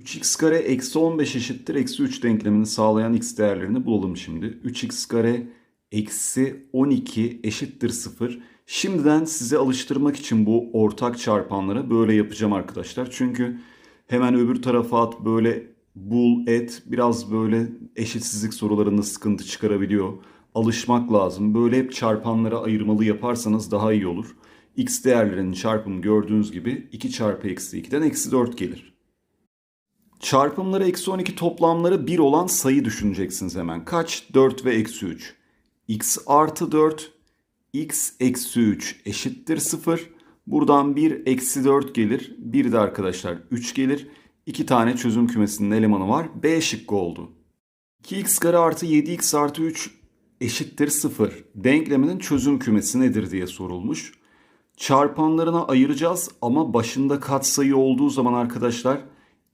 3x kare eksi 15 eşittir eksi 3 denklemini sağlayan x değerlerini bulalım şimdi. 3x kare eksi 12 eşittir 0. Şimdiden size alıştırmak için bu ortak çarpanları böyle yapacağım arkadaşlar. Çünkü hemen öbür tarafa at böyle bul et biraz böyle eşitsizlik sorularında sıkıntı çıkarabiliyor. Alışmak lazım. Böyle hep çarpanlara ayırmalı yaparsanız daha iyi olur. x değerlerinin çarpımı gördüğünüz gibi 2 çarpı eksi 2'den eksi 4 gelir. Çarpımları eksi 12 toplamları 1 olan sayı düşüneceksiniz hemen. Kaç? 4 ve eksi 3. x artı 4, x eksi 3 eşittir 0. Buradan 1 eksi 4 gelir. 1 de arkadaşlar 3 gelir. 2 tane çözüm kümesinin elemanı var. B şıkkı oldu. 2x kare artı 7x artı 3 eşittir 0. Denkleminin çözüm kümesi nedir diye sorulmuş. Çarpanlarına ayıracağız ama başında katsayı olduğu zaman arkadaşlar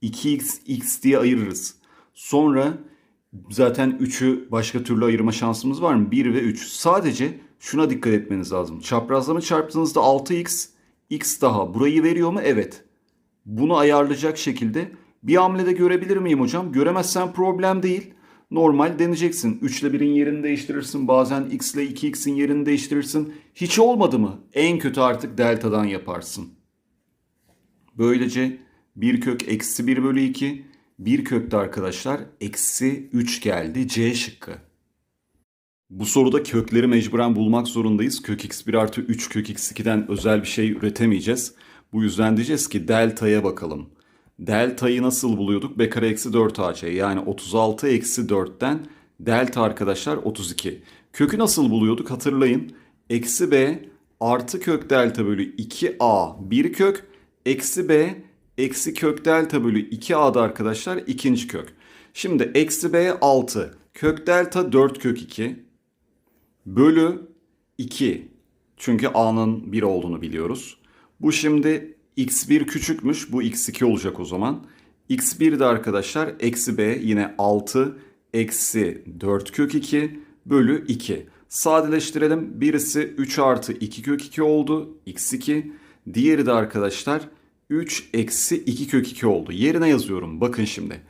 2x x diye ayırırız. Sonra zaten 3'ü başka türlü ayırma şansımız var mı? 1 ve 3. Sadece şuna dikkat etmeniz lazım. Çaprazlama çarptığınızda 6x x daha burayı veriyor mu? Evet. Bunu ayarlayacak şekilde bir hamlede görebilir miyim hocam? Göremezsen problem değil. Normal deneyeceksin. 3 ile 1'in yerini değiştirirsin. Bazen x ile 2x'in yerini değiştirirsin. Hiç olmadı mı? En kötü artık delta'dan yaparsın. Böylece 1 kök eksi 1 bölü 2. 1 kökte arkadaşlar eksi 3 geldi. C şıkkı. Bu soruda kökleri mecburen bulmak zorundayız. Kök x1 artı 3 kök x2'den özel bir şey üretemeyeceğiz. Bu yüzden diyeceğiz ki delta'ya bakalım. Delta'yı nasıl buluyorduk? b kare eksi 4 ac yani 36 eksi 4'ten delta arkadaşlar 32. Kökü nasıl buluyorduk? Hatırlayın. Eksi b artı kök delta bölü 2a bir kök eksi b eksi kök delta bölü 2a'da arkadaşlar ikinci kök. Şimdi eksi b 6 kök delta 4 kök 2 bölü 2 çünkü a'nın 1 olduğunu biliyoruz. Bu şimdi x1 küçükmüş bu x2 olacak o zaman. x1 de arkadaşlar eksi b yine 6 eksi 4 kök 2 bölü 2. Sadeleştirelim. Birisi 3 artı 2 kök 2 oldu. x2. Diğeri de arkadaşlar 3 eksi 2 kök 2 oldu. Yerine yazıyorum. Bakın şimdi.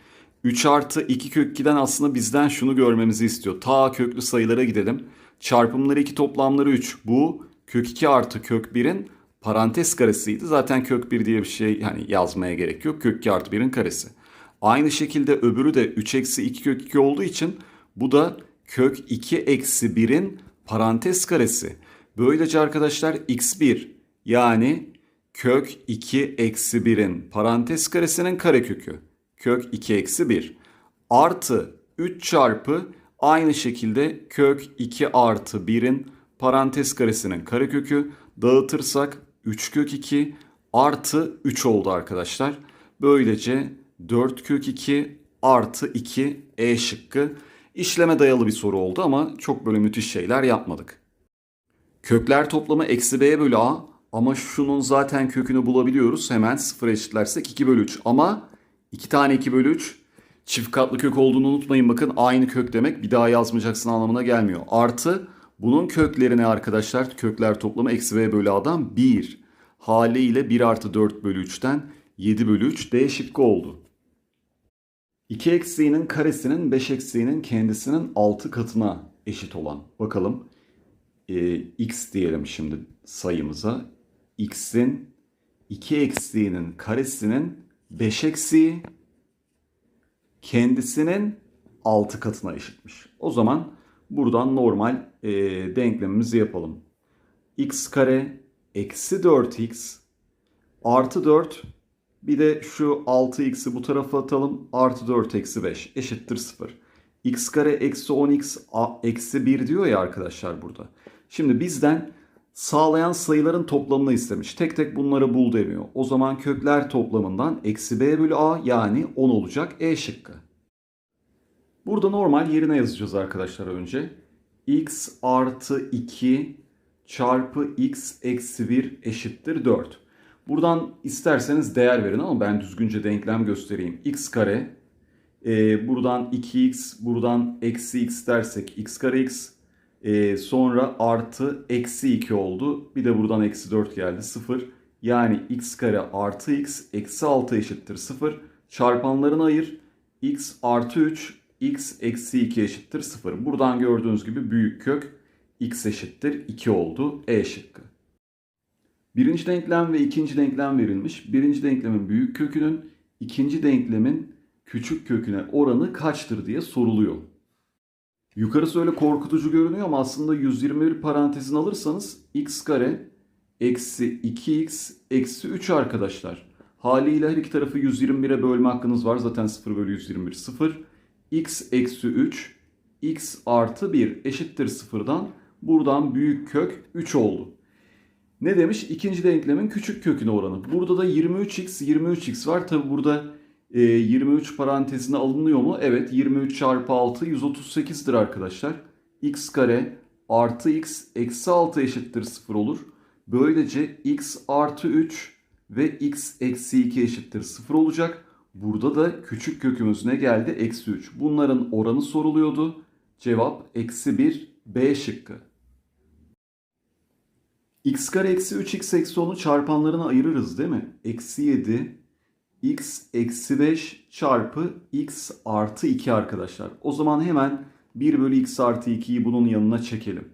3 artı 2 kök 2'den aslında bizden şunu görmemizi istiyor. Ta köklü sayılara gidelim. Çarpımları 2 toplamları 3. Bu kök 2 artı kök 1'in parantez karesiydi. Zaten kök 1 diye bir şey hani yazmaya gerek yok. Kök 2 artı 1'in karesi. Aynı şekilde öbürü de 3 eksi 2 kök 2 olduğu için bu da kök 2 eksi 1'in parantez karesi. Böylece arkadaşlar x1 yani kök 2 eksi 1'in parantez karesinin karekökü. Kök 2 eksi 1 artı 3 çarpı aynı şekilde kök 2 artı 1'in parantez karesinin karekökü dağıtırsak 3 kök 2 artı 3 oldu arkadaşlar. Böylece 4 kök 2 artı 2 E şıkkı işleme dayalı bir soru oldu ama çok böyle müthiş şeyler yapmadık. Kökler toplamı eksi b bölü a ama şunun zaten kökünü bulabiliyoruz. Hemen 0 eşitlersek 2 bölü 3 ama 2 tane 2 bölü 3 çift katlı kök olduğunu unutmayın. Bakın aynı kök demek bir daha yazmayacaksın anlamına gelmiyor. Artı bunun köklerine arkadaşlar kökler toplamı eksi b bölü a'dan 1. Haliyle 1 artı 4 bölü 3'ten 7 bölü 3 D şıkkı oldu. 2 eksiğinin karesinin 5 eksiğinin kendisinin 6 katına eşit olan. Bakalım e, x diyelim şimdi sayımıza. X'in 2 eksiğinin karesinin 5 eksiği kendisinin 6 katına eşitmiş. O zaman buradan normal e, denklemimizi yapalım. x kare eksi 4x artı 4 bir de şu 6x'i bu tarafa atalım. Artı 4 eksi 5 eşittir 0. x kare eksi 10x a- eksi 1 diyor ya arkadaşlar burada. Şimdi bizden sağlayan sayıların toplamını istemiş. Tek tek bunları bul demiyor. O zaman kökler toplamından eksi b bölü a yani 10 olacak E şıkkı. Burada normal yerine yazacağız arkadaşlar önce. x artı 2 çarpı x eksi 1 eşittir 4. Buradan isterseniz değer verin ama ben düzgünce denklem göstereyim. x kare e, buradan 2x buradan eksi x dersek x kare x e, sonra artı eksi 2 oldu. Bir de buradan eksi 4 geldi 0. Yani x kare artı x eksi 6 eşittir 0. Çarpanlarını ayır. x artı 3, x eksi 2 eşittir 0. Buradan gördüğünüz gibi büyük kök x eşittir 2 oldu. E şıkkı. Birinci denklem ve ikinci denklem verilmiş. Birinci denklemin büyük kökünün, ikinci denklemin küçük köküne oranı kaçtır diye soruluyor. Yukarısı öyle korkutucu görünüyor ama aslında 121 parantezin alırsanız x kare eksi 2x eksi 3 arkadaşlar. Haliyle her iki tarafı 121'e bölme hakkınız var. Zaten 0 bölü 121 0. x eksi 3 x artı 1 eşittir 0'dan buradan büyük kök 3 oldu. Ne demiş? İkinci denklemin küçük köküne oranı. Burada da 23x 23x var. Tabi burada e, 23 parantezine alınıyor mu? Evet 23 çarpı 6 138'dir arkadaşlar. x kare artı x eksi 6 eşittir 0 olur. Böylece x artı 3 ve x eksi 2 eşittir 0 olacak. Burada da küçük kökümüz ne geldi? Eksi 3. Bunların oranı soruluyordu. Cevap eksi 1 B şıkkı. x kare eksi 3x eksi 10'u çarpanlarına ayırırız değil mi? Eksi 7 x eksi 5 çarpı x artı 2 arkadaşlar. O zaman hemen 1 bölü x artı 2'yi bunun yanına çekelim.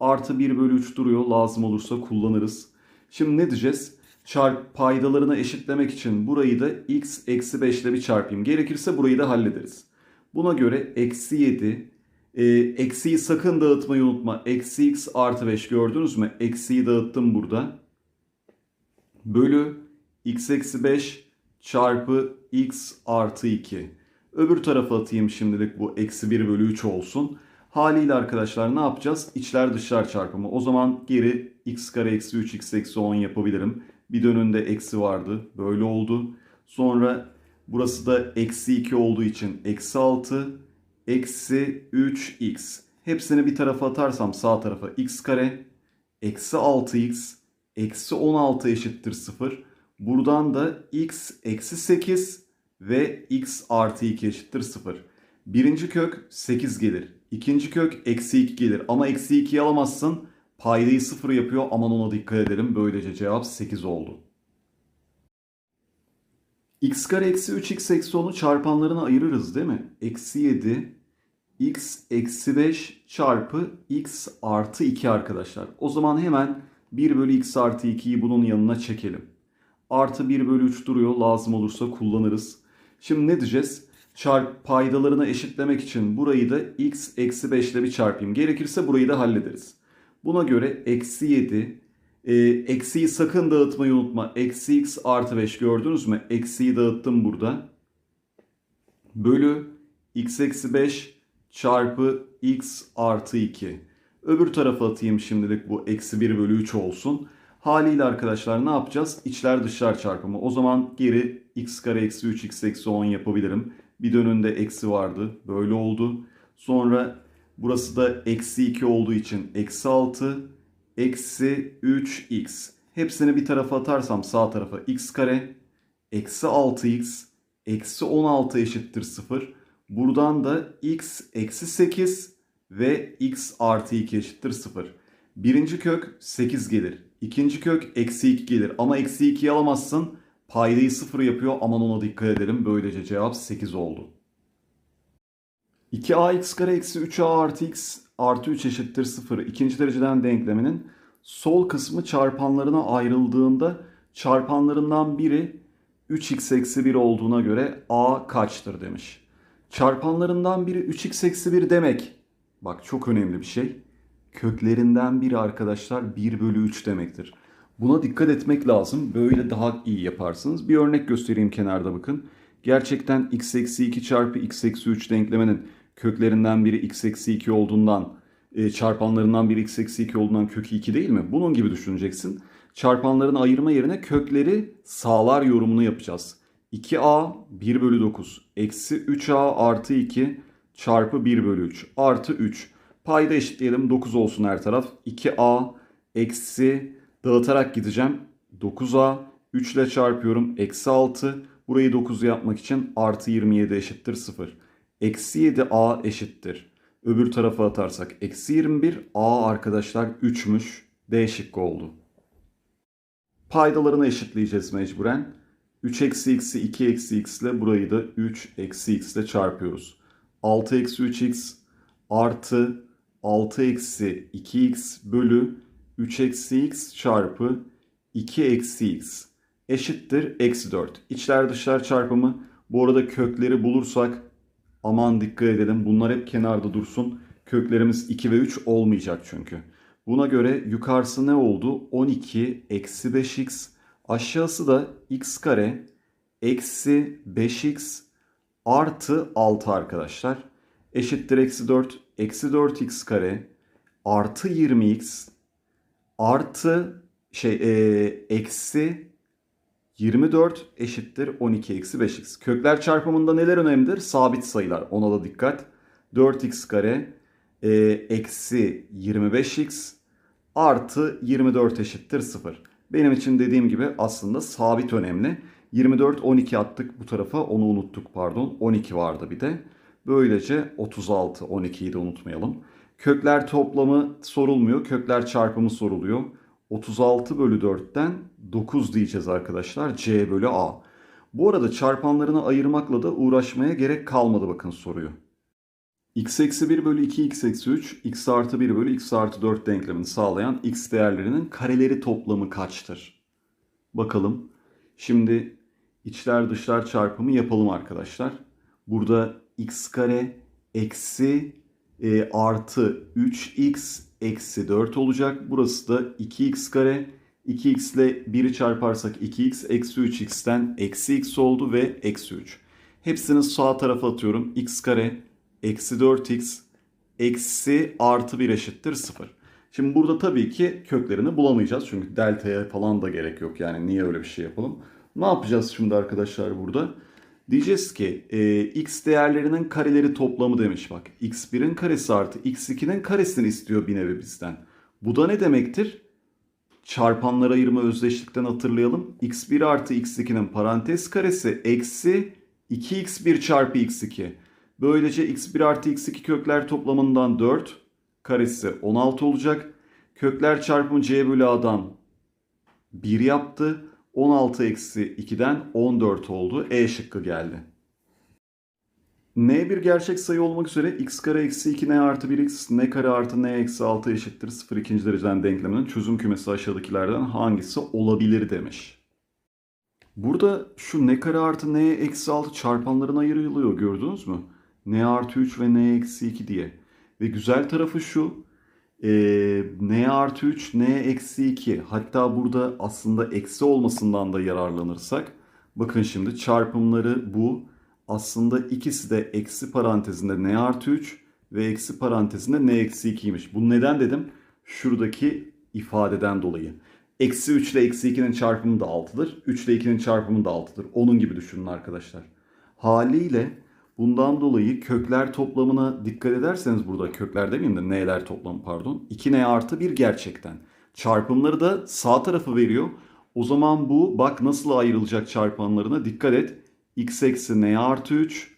Artı 1 bölü 3 duruyor. Lazım olursa kullanırız. Şimdi ne diyeceğiz? Çarp paydalarını eşitlemek için burayı da x eksi 5 ile bir çarpayım. Gerekirse burayı da hallederiz. Buna göre eksi 7 e, eksiyi sakın dağıtmayı unutma. Eksi x artı 5 gördünüz mü? Eksiyi dağıttım burada. Bölü x eksi 5 çarpı x artı 2. Öbür tarafa atayım şimdilik bu eksi 1 bölü 3 olsun. Haliyle arkadaşlar ne yapacağız? İçler dışlar çarpımı. O zaman geri x kare eksi 3 x eksi 10 yapabilirim. Bir dönünde eksi vardı. Böyle oldu. Sonra burası da eksi 2 olduğu için eksi 6 eksi 3x. Hepsini bir tarafa atarsam sağ tarafa x kare eksi 6x eksi 16 eşittir 0. Buradan da x eksi 8 ve x artı 2 eşittir 0. Birinci kök 8 gelir. İkinci kök eksi 2 gelir. Ama eksi 2'yi alamazsın. Paydayı 0 yapıyor. Aman ona dikkat edelim. Böylece cevap 8 oldu. x kare eksi 3x eksi 10'u çarpanlarına ayırırız değil mi? Eksi 7 x eksi 5 çarpı x artı 2 arkadaşlar. O zaman hemen 1 bölü x artı 2'yi bunun yanına çekelim. Artı 1 bölü 3 duruyor. Lazım olursa kullanırız. Şimdi ne diyeceğiz? Çarp paydalarını eşitlemek için burayı da x eksi 5 ile bir çarpayım. Gerekirse burayı da hallederiz. Buna göre eksi 7 e, eksiyi sakın dağıtmayı unutma. Eksi x artı 5 gördünüz mü? Eksiyi dağıttım burada. Bölü x eksi 5 çarpı x artı 2. Öbür tarafa atayım şimdilik bu eksi 1 bölü 3 olsun. Haliyle arkadaşlar ne yapacağız? İçler dışlar çarpımı. O zaman geri x kare eksi 3 x eksi 10 yapabilirim. Bir dönünde eksi vardı. Böyle oldu. Sonra burası da eksi 2 olduğu için eksi 6 eksi 3x. Hepsini bir tarafa atarsam sağ tarafa x kare eksi 6x eksi 16 eşittir 0. Buradan da x eksi 8 ve x artı 2 eşittir 0. Birinci kök 8 gelir. İkinci kök eksi 2 gelir. Ama eksi 2'yi alamazsın. Paydayı 0 yapıyor. Aman ona dikkat edelim. Böylece cevap 8 oldu. 2ax kare eksi 3a artı x artı 3 eşittir 0. İkinci dereceden denkleminin sol kısmı çarpanlarına ayrıldığında çarpanlarından biri 3x eksi 1 olduğuna göre a kaçtır demiş. Çarpanlarından biri 3x eksi 1 demek. Bak çok önemli bir şey. Köklerinden biri arkadaşlar 1 bölü 3 demektir. Buna dikkat etmek lazım. Böyle daha iyi yaparsınız. Bir örnek göstereyim kenarda bakın. Gerçekten x eksi 2 çarpı x eksi 3 denklemenin köklerinden biri x eksi 2 olduğundan e, çarpanlarından biri x eksi 2 olduğundan kökü 2 değil mi? Bunun gibi düşüneceksin. Çarpanlarını ayırma yerine kökleri sağlar yorumunu yapacağız. 2a 1 bölü 9 eksi 3a artı 2 çarpı 1 bölü 3 artı 3. Payda eşitleyelim 9 olsun her taraf. 2a eksi dağıtarak gideceğim. 9a 3 ile çarpıyorum. Eksi 6. Burayı 9 yapmak için artı 27 eşittir 0. Eksi 7a eşittir. Öbür tarafa atarsak eksi 21. a arkadaşlar 3'müş. D şıkkı oldu. Paydalarını eşitleyeceğiz mecburen. 3 eksi x'i 2 eksi x ile burayı da 3 eksi x ile çarpıyoruz. 6 eksi 3x artı 6 eksi 2x bölü 3 eksi x çarpı 2 eksi x eşittir eksi 4. İçler dışlar çarpımı. Bu arada kökleri bulursak aman dikkat edelim. Bunlar hep kenarda dursun. Köklerimiz 2 ve 3 olmayacak çünkü. Buna göre yukarısı ne oldu? 12 eksi 5x. Aşağısı da x kare eksi 5x artı 6 arkadaşlar. Eşittir eksi 4. Eksi 4x kare artı 20x artı şey e, eksi 24 eşittir 12 eksi 5x. Kökler çarpımında neler önemlidir? Sabit sayılar. Ona da dikkat. 4x kare e, eksi 25x artı 24 eşittir 0. Benim için dediğim gibi aslında sabit önemli. 24 12 attık bu tarafa onu unuttuk pardon. 12 vardı bir de. Böylece 36 12'yi de unutmayalım. Kökler toplamı sorulmuyor. Kökler çarpımı soruluyor. 36 bölü 4'ten 9 diyeceğiz arkadaşlar. C bölü A. Bu arada çarpanlarını ayırmakla da uğraşmaya gerek kalmadı bakın soruyu. x eksi 1 bölü 2 x eksi 3 x artı 1 bölü x artı 4 denklemini sağlayan x değerlerinin kareleri toplamı kaçtır? Bakalım. Şimdi içler dışlar çarpımı yapalım arkadaşlar. Burada x kare eksi e, artı 3x eksi 4 olacak. Burası da 2x kare. 2x ile 1'i çarparsak 2x eksi 3x'ten eksi x oldu ve eksi 3. Hepsini sağ tarafa atıyorum. x kare eksi 4x eksi artı 1 eşittir 0. Şimdi burada tabii ki köklerini bulamayacağız. Çünkü delta'ya falan da gerek yok. Yani niye öyle bir şey yapalım? Ne yapacağız şimdi arkadaşlar burada? Diyeceğiz ki e, x değerlerinin kareleri toplamı demiş bak. x1'in karesi artı x2'nin karesini istiyor bir nevi bizden. Bu da ne demektir? Çarpanlar ayırma özdeşlikten hatırlayalım. x1 artı x2'nin parantez karesi eksi 2x1 çarpı x2. Böylece x1 artı x2 kökler toplamından 4 karesi 16 olacak. Kökler çarpımı c bölü a'dan 1 yaptı. 16 eksi 2'den 14 oldu. E şıkkı geldi. N bir gerçek sayı olmak üzere x kare eksi 2 n artı 1x n kare artı n eksi 6 eşittir 0 ikinci dereceden denkleminin çözüm kümesi aşağıdakilerden hangisi olabilir demiş. Burada şu n kare artı n eksi 6 çarpanlarına ayrılıyor gördünüz mü? n artı 3 ve n eksi 2 diye. Ve güzel tarafı şu e, n artı 3, n eksi 2 hatta burada aslında eksi olmasından da yararlanırsak bakın şimdi çarpımları bu aslında ikisi de eksi parantezinde n artı 3 ve eksi parantezinde n eksi 2'ymiş. Bu neden dedim? Şuradaki ifadeden dolayı. Eksi 3 ile eksi 2'nin çarpımı da 6'dır. 3 ile 2'nin çarpımı da 6'dır. Onun gibi düşünün arkadaşlar. Haliyle Bundan dolayı kökler toplamına dikkat ederseniz burada kökler demeyeyim de n'ler toplamı pardon. 2n artı 1 gerçekten. Çarpımları da sağ tarafı veriyor. O zaman bu bak nasıl ayrılacak çarpanlarına dikkat et. x eksi n artı 3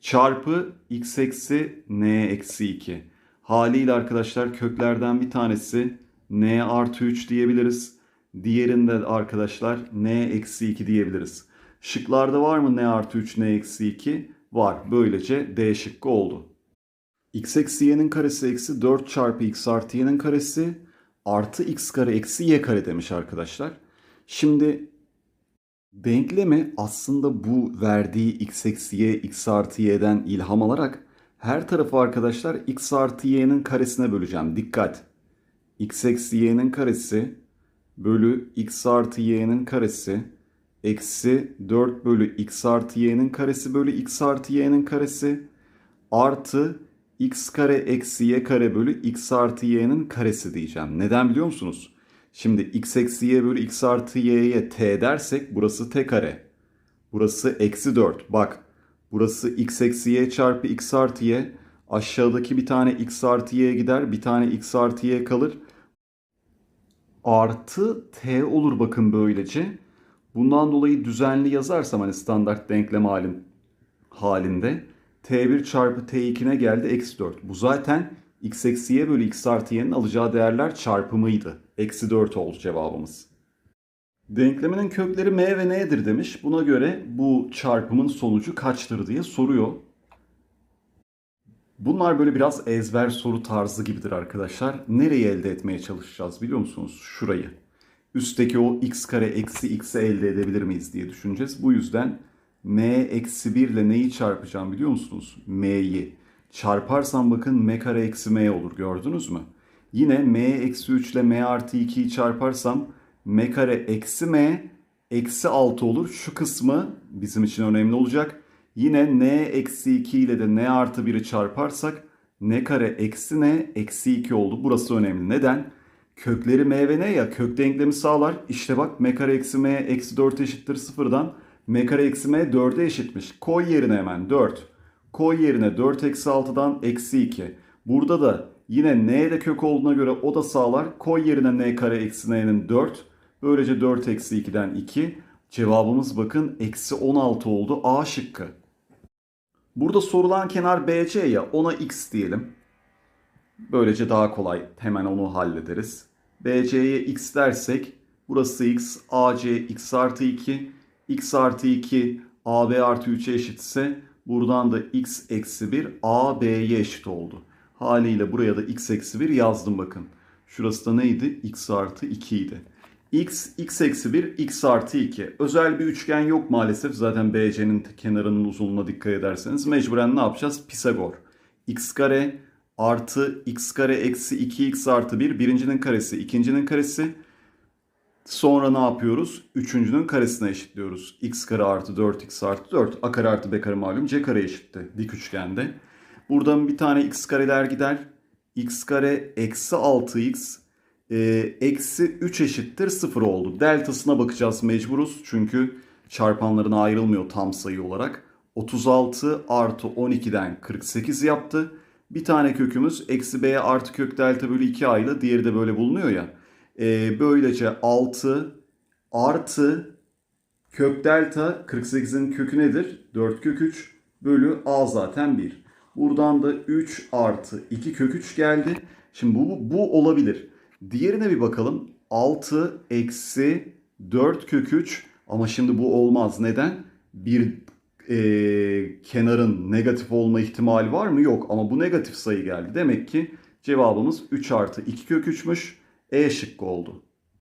çarpı x eksi n eksi 2. Haliyle arkadaşlar köklerden bir tanesi n artı 3 diyebiliriz. Diğerinde arkadaşlar n eksi 2 diyebiliriz. Şıklarda var mı n artı 3 n eksi 2? Var. Böylece D şıkkı oldu. x eksi y'nin karesi eksi 4 çarpı x artı y'nin karesi artı x kare eksi y kare demiş arkadaşlar. Şimdi denklemi aslında bu verdiği x eksi y x artı y'den ilham alarak her tarafı arkadaşlar x artı y'nin karesine böleceğim. Dikkat! x eksi y'nin karesi bölü x artı y'nin karesi eksi 4 bölü x artı y'nin karesi bölü x artı y'nin karesi artı x kare eksi y kare bölü x artı y'nin karesi diyeceğim. Neden biliyor musunuz? Şimdi x eksi y bölü x artı y'ye t dersek burası t kare. Burası eksi 4. Bak burası x eksi y çarpı x artı y. Aşağıdaki bir tane x artı y gider. Bir tane x artı y kalır. Artı t olur bakın böylece. Bundan dolayı düzenli yazarsam hani standart denklem halin, halinde t1 çarpı t2'ne geldi eksi 4. Bu zaten x eksi y bölü x artı y'nin alacağı değerler çarpımıydı. Eksi 4 oldu cevabımız. Denkleminin kökleri m ve n'dir demiş. Buna göre bu çarpımın sonucu kaçtır diye soruyor. Bunlar böyle biraz ezber soru tarzı gibidir arkadaşlar. Nereyi elde etmeye çalışacağız biliyor musunuz? Şurayı. Üstteki o x kare eksi x'i elde edebilir miyiz diye düşüneceğiz. Bu yüzden m eksi 1 ile neyi çarpacağım biliyor musunuz? m'yi. Çarparsam bakın m kare eksi m olur gördünüz mü? Yine m eksi 3 ile m artı 2'yi çarparsam m kare eksi m eksi 6 olur. Şu kısmı bizim için önemli olacak. Yine n eksi 2 ile de n artı 1'i çarparsak n kare eksi n eksi 2 oldu. Burası önemli. Neden? Kökleri m n ya kök denklemi sağlar. İşte bak m kare eksi m eksi 4 eşittir sıfırdan. m kare eksi m 4'e eşitmiş. Koy yerine hemen 4. Koy yerine 4 eksi 6'dan eksi 2. Burada da yine n de kök olduğuna göre o da sağlar. Koy yerine n kare eksi n'nin 4. Böylece 4 eksi 2'den 2. Cevabımız bakın eksi 16 oldu. A şıkkı. Burada sorulan kenar BC ya ona x diyelim. Böylece daha kolay hemen onu hallederiz. BC'ye x dersek burası x, AC x artı 2, x artı 2 AB artı 3'e eşitse buradan da x eksi 1 AB'ye eşit oldu. Haliyle buraya da x eksi 1 yazdım bakın. Şurası da neydi? x artı 2 idi. x, x eksi 1, x artı 2. Özel bir üçgen yok maalesef. Zaten BC'nin kenarının uzunluğuna dikkat ederseniz. Mecburen ne yapacağız? Pisagor. x kare artı x kare eksi 2x artı 1. Birincinin karesi, ikincinin karesi. Sonra ne yapıyoruz? Üçüncünün karesine eşitliyoruz. x kare artı 4x artı 4. A kare artı b kare malum c kare eşitti dik üçgende. Buradan bir tane x kareler gider. x kare eksi 6x e, eksi 3 eşittir 0 oldu. Deltasına bakacağız mecburuz. Çünkü çarpanlarına ayrılmıyor tam sayı olarak. 36 artı 12'den 48 yaptı. Bir tane kökümüz eksi b artı kök delta bölü 2 a ile diğeri de böyle bulunuyor ya. E, böylece 6 artı kök delta 48'in kökü nedir? 4 kök 3 bölü a zaten 1. Buradan da 3 artı 2 kök 3 geldi. Şimdi bu, bu, bu olabilir. Diğerine bir bakalım. 6 eksi 4 kök 3 ama şimdi bu olmaz. Neden? Bir e, kenarın negatif olma ihtimali var mı? Yok ama bu negatif sayı geldi. Demek ki cevabımız 3 artı 2 kök 3'müş. E şıkkı oldu.